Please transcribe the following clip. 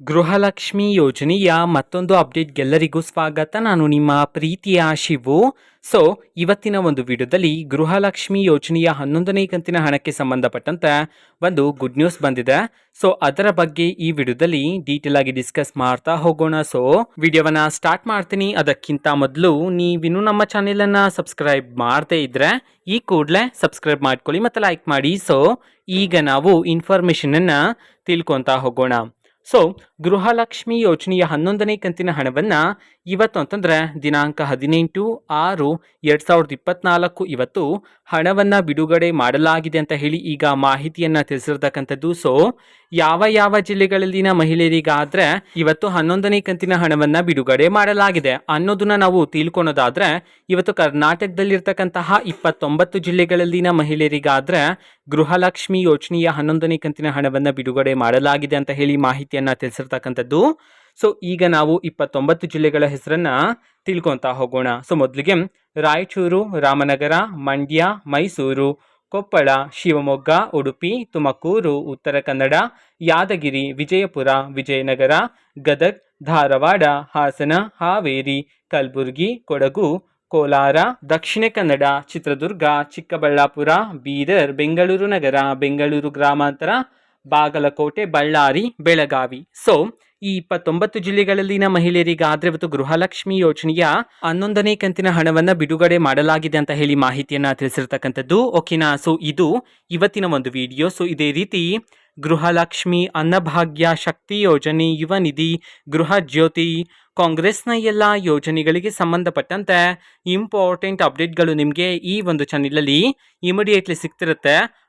ಗೃಹಲಕ್ಷ್ಮಿ ಯೋಜನೆಯ ಮತ್ತೊಂದು ಅಪ್ಡೇಟ್ಗೆಲ್ಲರಿಗೂ ಸ್ವಾಗತ. ನಾನು ನಿಮ್ಮ ಪ್ರೀತಿಯ ಶಿವು. ಸೊ ಇವತ್ತಿನ ಒಂದು ವಿಡಿಯೋದಲ್ಲಿ ಗೃಹಲಕ್ಷ್ಮಿ ಯೋಜನೆಯ ಹನ್ನೊಂದನೇ ಕಂತಿನ ಹಣಕ್ಕೆ ಸಂಬಂಧಪಟ್ಟಂತೆ ಒಂದು ಗುಡ್ ನ್ಯೂಸ್ ಬಂದಿದೆ. ಸೊ ಅದರ ಬಗ್ಗೆ ಈ ವಿಡಿಯೋದಲ್ಲಿ ಡೀಟೇಲ್ ಆಗಿ ಡಿಸ್ಕಸ್ ಮಾಡ್ತಾ ಹೋಗೋಣ. ಸೊ ವಿಡಿಯೋವನ್ನ ಸ್ಟಾರ್ಟ್ ಮಾಡ್ತೀನಿ. ಅದಕ್ಕಿಂತ ಮೊದಲು ನೀವಿನ್ನೂ ನಮ್ಮ ಚಾನೆಲನ್ನು ಸಬ್ಸ್ಕ್ರೈಬ್ ಮಾಡದೇ ಇದ್ರೆ ಈ ಕೂಡಲೇ ಸಬ್ಸ್ಕ್ರೈಬ್ ಮಾಡ್ಕೊಳ್ಳಿ ಮತ್ತು ಲೈಕ್ ಮಾಡಿ. ಸೊ ಈಗ ನಾವು ಇನ್ಫಾರ್ಮೇಷನನ್ನು ತಿಳ್ಕೊತಾ ಹೋಗೋಣ. ಸೊ ಗೃಹಲಕ್ಷ್ಮಿ ಯೋಜನೆಯ ಹನ್ನೊಂದನೇ ಕಂತಿನ ಹಣವನ್ನು ಇವತ್ತು ಅಂತಂದರೆ ದಿನಾಂಕ ಹದಿನೆಂಟು, ಆರು, ಎರಡು ಸಾವಿರದ ಇಪ್ಪತ್ನಾಲ್ಕು ಇವತ್ತು ಹಣವನ್ನು ಬಿಡುಗಡೆ ಮಾಡಲಾಗಿದೆ ಅಂತ ಹೇಳಿ ಈಗ ಮಾಹಿತಿಯನ್ನು ತಿಳಿಸಿರ್ತಕ್ಕಂಥದ್ದು. ಸೊ ಯಾವ ಯಾವ ಜಿಲ್ಲೆಗಳಲ್ಲಿನ ಮಹಿಳೆಯರಿಗಾದರೆ ಇವತ್ತು ಹನ್ನೊಂದನೇ ಕಂತಿನ ಹಣವನ್ನು ಬಿಡುಗಡೆ ಮಾಡಲಾಗಿದೆ ಅನ್ನೋದನ್ನ ನಾವು ತಿಳ್ಕೊಳೋದಾದರೆ ಇವತ್ತು ಕರ್ನಾಟಕದಲ್ಲಿರ್ತಕ್ಕಂತಹ ಇಪ್ಪತ್ತೊಂಬತ್ತು ಜಿಲ್ಲೆಗಳಲ್ಲಿನ ಮಹಿಳೆಯರಿಗಾದ್ರೆ ಗೃಹಲಕ್ಷ್ಮಿ ಯೋಜನೆಯ ಹನ್ನೊಂದನೇ ಕಂತಿನ ಹಣವನ್ನು ಬಿಡುಗಡೆ ಮಾಡಲಾಗಿದೆ ಅಂತ ಹೇಳಿ ಮಾಹಿತಿಯನ್ನು ತಿಳಿಸಿರ್ತಕ್ಕಂಥದ್ದು. ಸೊ ಈಗ ನಾವು ಇಪ್ಪತ್ತೊಂಬತ್ತು ಜಿಲ್ಲೆಗಳ ಹೆಸರನ್ನ ತಿಳ್ಕೊತಾ ಹೋಗೋಣ. ಸೊ ಮೊದಲಿಗೆ ರಾಯಚೂರು, ರಾಮನಗರ, ಮಂಡ್ಯ, ಮೈಸೂರು, ಕೊಪ್ಪಳ, ಶಿವಮೊಗ್ಗ, ಉಡುಪಿ, ತುಮಕೂರು, ಉತ್ತರ ಕನ್ನಡ, ಯಾದಗಿರಿ, ವಿಜಯಪುರ, ವಿಜಯನಗರ, ಗದಗ್, ಧಾರವಾಡ, ಹಾಸನ, ಹಾವೇರಿ, ಕಲಬುರಗಿ, ಕೊಡಗು, ಕೋಲಾರ, ದಕ್ಷಿಣ ಕನ್ನಡ, ಚಿತ್ರದುರ್ಗ, ಚಿಕ್ಕಬಳ್ಳಾಪುರ, ಬೀದರ್, ಬೆಂಗಳೂರು ನಗರ, ಬೆಂಗಳೂರು ಗ್ರಾಮಾಂತರ ಬಾಗಲಕೋಟೆ, ಬಳ್ಳಾರಿ, ಬೆಳಗಾವಿ. ಸೊ ಈ ಇಪ್ಪತ್ತೊಂಬತ್ತು ಜಿಲ್ಲೆಗಳಲ್ಲಿನ ಮಹಿಳೆಯರಿಗಾದ್ರೆ ಮತ್ತು ಗೃಹಲಕ್ಷ್ಮಿ ಯೋಜನೆಯ ಹನ್ನೊಂದನೇ ಕಂತಿನ ಹಣವನ್ನು ಬಿಡುಗಡೆ ಮಾಡಲಾಗಿದೆ ಅಂತ ಹೇಳಿ ಮಾಹಿತಿಯನ್ನು ತಿಳಿಸಿರ್ತಕ್ಕಂಥದ್ದು. ಓಕೆನಾ ಸೊ ಇದು ಇವತ್ತಿನ ಒಂದು ವಿಡಿಯೋ ಸೊ ಇದೇ ರೀತಿ ಗೃಹಲಕ್ಷ್ಮಿ ಅನ್ನಭಾಗ್ಯ ಶಕ್ತಿ ಯೋಜನೆ, ಯುವ ನಿಧಿ, ಗೃಹ ಜ್ಯೋತಿ, ಕಾಂಗ್ರೆಸ್ನ ಎಲ್ಲ ಯೋಜನೆಗಳಿಗೆ ಸಂಬಂಧಪಟ್ಟಂತೆ ಇಂಪಾರ್ಟೆಂಟ್ ಅಪ್ಡೇಟ್ಗಳು ನಿಮಗೆ ಈ ಒಂದು ಚಾನಲಲ್ಲಿ ಇಮಿಡಿಯೇಟ್ಲಿ ಸಿಗ್ತಿರುತ್ತೆ.